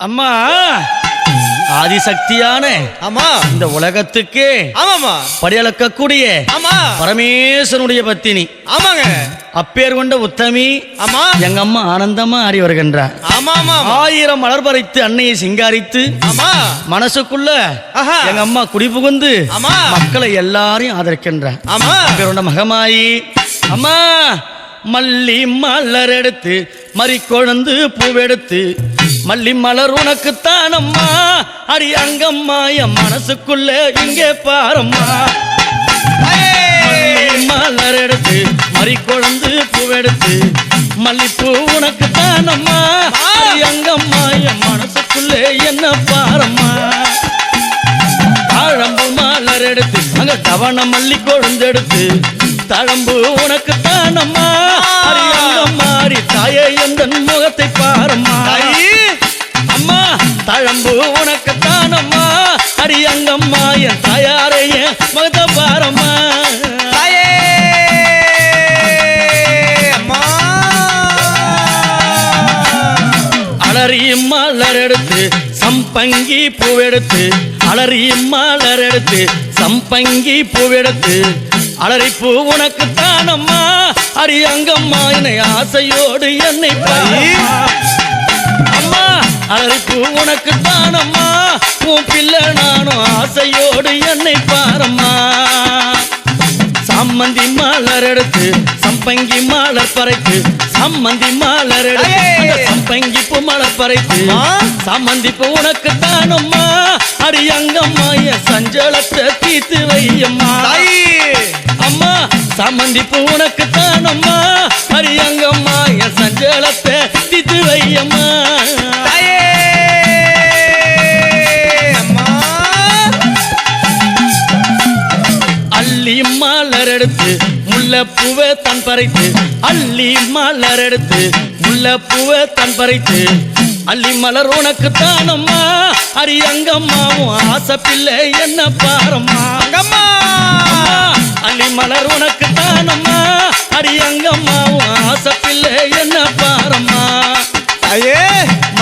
அம்மா! ஆதிசக்தியான ஆமா. இந்த உலகத்துக்கு ஆமாமா படியளக்கக்கூடிய ஆமா. பரமேஸ்வரனுடைய பத்தினி. ஆமாங்க. அப்பேர் கொண்ட உத்தமி ஆமா. எங்க அம்மா ஆனந்தமா ஆடி வருகின்றார். ஆயிரம் மலர் பறித்து அன்னையை சிங்காரித்து ஆமா. மனசுக்குள்ள. எங்க அம்மா குடிபுகுந்து ஆமா. மக்களை எல்லாரையும் ஆதரிக்கின்றார். ஆமா. பேர் கொண்ட மகமாயி அம்மா மல்லி மலர் எடுத்து மறி கொழுந்து பூவெடுத்து மல்லி மலர் உனக்குத்தான் அம்மா அடி அங்கம்மா என் மனசுக்குள்ள இங்கே பாரம்மா. மலர் எடுத்து மறி குழந்து பூவெடுத்து மல்லிப்பூ உனக்குத்தான் அம்மா அடி அங்கம்மா என் மனசுக்குள்ள என்ன பாரம்மா? தாழம்பு மலர் எடுத்து அங்க தவண மல்லி கொழுந்தெடுத்து தழம்பு உனக்கு தானம்மா மாறி தாயே எந்த முகத்தை பாரம்மா? அம்மா தழம்பு உனக்கு தானம்மா அடி அங்கம்மா என் தாயாரே என் முகத்தை பாரம்மா. அலறி மலர் எடுத்து சம்பங்கி பூவெடுத்து அலறி மலர் எடுத்து சம்பங்கி பூவெடுத்து அலறி பூ உனக்கு தானம்மா அடி அங்கம்மா என்னை ஆசையோடு என்னை. அம்மா அலறி பூ உனக்கு தானம்மா? உன் பிள்ளை நானும் ஆசையோடு என்னை பாரம்மா. சம்மந்தி மலர் எடுத்து சம்பங்கி மலர் பறைத்து சம்மந்தி மலர் எடுத்து சம்பங்கி பூ மலர் பறைத்து! சம்மந்தி பூ உனக்கு தானம்மா? அடி அங்கம்மா என் சஞ்சலத்தை தீத்து வையம்மா. அம்மா சம்மந்தி பூ உனக்கு தானம்மா? அடி முல்லைப்பூவை தன் பறித்து அள்ளி மலர் எடுத்து முல்லைப்பூவை தன் பறித்து. அள்ளி மலர் உனக்கு தானம்மா அரி அங்கம்மாவும் ஆசை பிள்ளை என்ன பாரம்மா? அள்ளி மலர் உனக்கு தானம்மா அரி அங்கம்மாவும் ஆசை பிள்ளை என்ன பாரம்மா?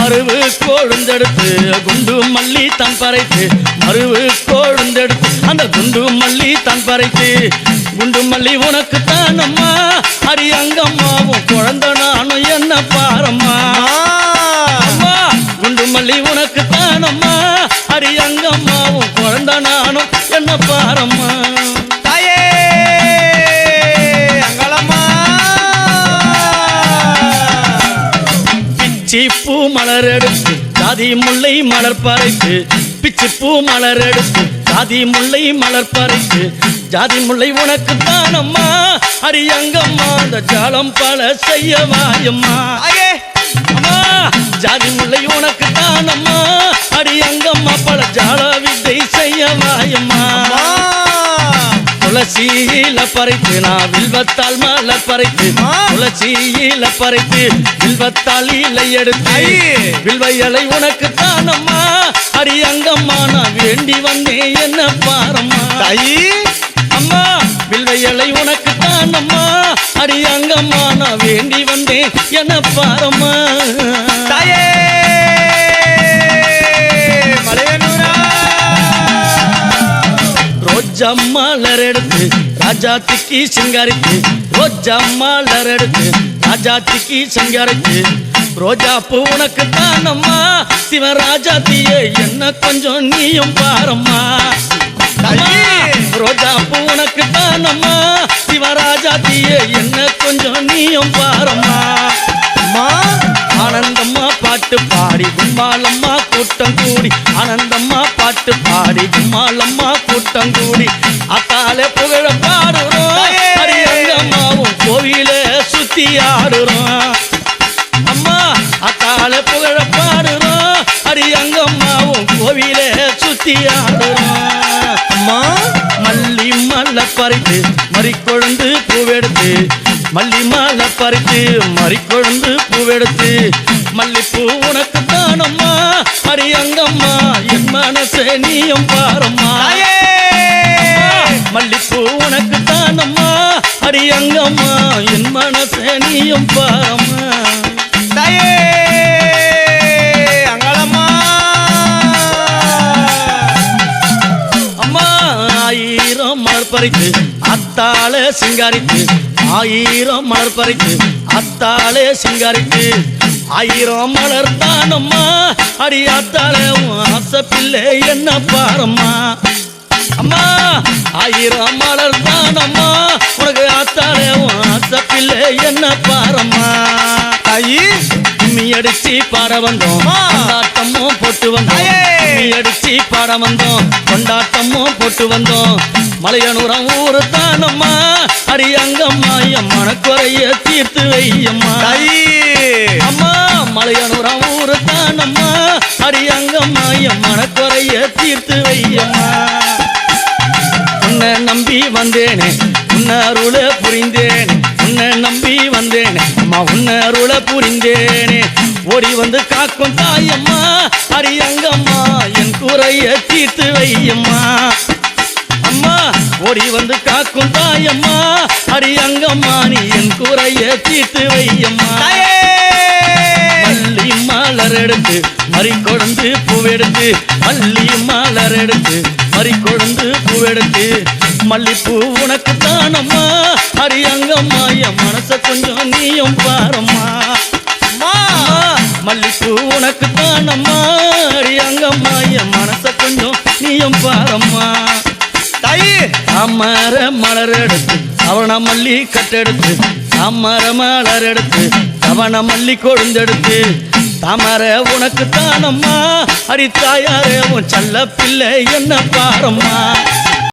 மறுவு கோழுந்தெடுத்து குண்டு மல்லி தன் பறைத்து மறுவு கோழுந்தெடுத்து அந்த குண்டு மல்லி தன் பறைத்து. குண்டு மல்லி உனக்கு தானம்மா அரி அங்கம்மாவும் குழந்தை நானும் என்ன பாரம்மா? ஜாதி முல்லை மலர் பறைத்து பிச்சி பூ மலர் எடுத்து ஜாதி முல்லை மலர் பறைத்து ஜாதி முல்லை உனக்கு தானம்மா அடி அங்கம்மா அந்த ஜாலம் பல செய்ய வாயம்மா. ஜாதி முல்லை உனக்கு தானம்மா அடி அங்கம்மா பல ஜால துளசியில பறித்து நான் வில்வத்தால் மலர் பறித்து. துளசியில பறித்து வில்வத்தால் இலை எடுத்து ஐயே. வில்வ இலை உனக்கு தானம்மா அடி அங்கம்மா நான் வேண்டி வந்தேன் என்ன பாரம்மா தாயி அம்மா வில்வ இலை உனக்கு தானம்மா அடி அங்கம்மா நான் வேண்டி வந்தேன் என்ன பாரம்மா ரோஜா மலர் எடுத்து ராஜாத்திக்கு சிங்காரித்து ரோஜா மலர் எடுத்து ராஜாத்திக்கு சிங்காரித்து ரோஜா பூ உனக்கு தானம்மா தீய என்ன கொஞ்சம் நீயும் பாரம்மா. ரோஜா பூ உனக்கு தானம்மா தீய என்ன கொஞ்சம் நீயும் பாரு பாடி கும்மாலம்மா கூட்டம் கூடி. ஆனந்தம்மா பாட்டு பாடி கும்மாலம்மா கூட்டம் கூடி. அத்தாலே புகழ பாடுறோம்! அரியங்கம்மாவும் கோவில சுத்தி ஆடுறோம். அம்மா அத்தாலே புகழ பாடுறோம். அரியங்கம்மாவும் கோவில சுத்தி ஆடுறோம். அம்மா மல்லி மல்ல பறித்து மறி கொழுந்து பூவெடுத்து. மல்லி மாலை பறித்து மறி கொழுந்து பூவெடுத்து. மல்லிப்பூ உனக்கு தானம்மா. அரியங்கம்மா என் மனசே நீயும் பாரம்மா. மல்லிப்பூ உனக்கு தானம்மா. அரியங்கம்மா என் மனசே நீயும் பாரம்மா. ஆயிரம் மலர் பறித்து அத்தாள சிங்காரித்து ஆயிரம் மலர் பறித்து அத்தாளே சிங்காரித்து ஆயிரம் மலர் தானம்மா. அடி அத்தாளே உன் ஆசை பிள்ளை என்ன பாரம்மா. அம்மா ஆயிரம் மலர் தானம்மா. உனக்கு உன் ஆசை பிள்ளை என்ன பாரம்மா. தாயி கும்மி அடிச்சு பாட வந்தோம். கொண்டாட்டமும் போட்டு வந்தோம். கும்மி அடிச்சு பாட வந்தோம். கொண்டாட்டமும் போட்டு வந்தோம். மலையனூரம் ஊரு தானம்மா. அடி அங்கம்மா என் மனக்குறைய தீர்த்து வையம்மா. தாயி. அம்மா மலையனூரம் ஊரு தானம்மா அடியங்கம்மா என் மனக்குறைய தீர்த்து வையம்மா. உன்னை நம்பி வந்தேனே உன்னை அருள புரிந்தேனே உன்னை நம்பி வந்தேனே அம்மா உன்னை அருள புரிந்தேனே. ஓடி வந்து காக்கும் தாயம்மா அரியங்கம்மா என் குறைய தீர்த்து வையம்மா. அம்மா ஓடி வந்து காக்கும் தாயம்மா அரியங்கம்மா நீ என் குறைய தீர்த்து வையம்மா. தாயே! மலர் எடுத்து மறி கொழுந்து பூவெடுத்து மல்லி மலர் எடுத்து மறி கொழுந்து பூவெடுத்து. மல்லிப்பூ உனக்கு தானம்மா அரியங்கம்மா என் மனச கொஞ்சம் நீயும் பாரம்மா. மல்லிப்பூ உனக்கு தானம்மா அரியங்கம்மா என் மனச கொஞ்சம் நீயும் பாரம்மா. தாயி தாமர மலர் எடுத்து அவன மல்லி கட்டெடுத்து தாமர மலர் எடுத்து அவன மல்லி கொழுந்தெடுத்து. தாமர உனக்கு தானம்மா அடி உன் செல்ல பிள்ளை என்ன பாரம்மா